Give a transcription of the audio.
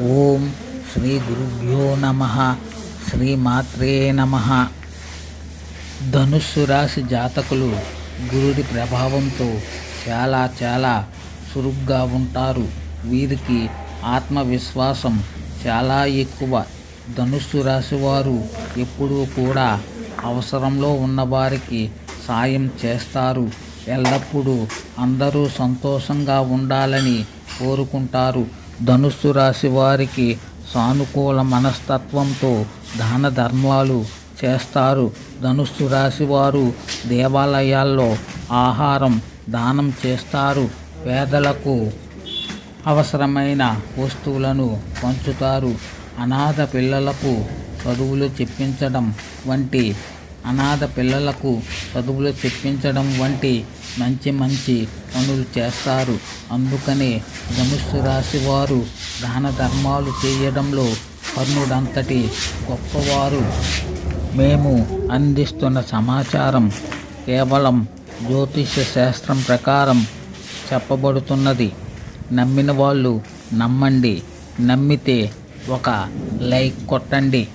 ఓం శ్రీ గురుభ్యో నమ శ్రీమాత్రే నమ. ధనుస్సు రాశి జాతకులు గురుడి ప్రభావంతో చాలా చాలా చురుగ్గా ఉంటారు. వీరికి ఆత్మవిశ్వాసం చాలా ఎక్కువ. ధనుస్సు రాశి వారు ఎప్పుడూ కూడా అవసరంలో ఉన్నవారికి సాయం చేస్తారు. ఎల్లప్పుడూ అందరూ సంతోషంగా ఉండాలని కోరుకుంటారు. ధనుస్సు రాశి వారికి సానుకూల మనస్తత్వంతో దాన ధర్మాలు చేస్తారు. ధనుస్సు రాశి వారు దేవాలయాల్లో ఆహారం దానం చేస్తారు. పేదలకు అవసరమైన వస్తువులను పంచుతారు. అనాథ పిల్లలకు చదువులు చెప్పించడం వంటి అనాథ పిల్లలకు చదువులు చెప్పించడం వంటి మంచి మంచి పనులు చేస్తారు. అందుకనే ధనుస్సు రాశి వారు దాన ధర్మాలు చేయడంలో కర్ణుడంతటి గొప్పవారు. మేము అందిస్తున్న సమాచారం కేవలం జ్యోతిష శాస్త్రం ప్రకారం చెప్పబడుతున్నది. నమ్మిన వాళ్ళు నమ్మండి. నమ్మితే ఒక లైక్ కొట్టండి.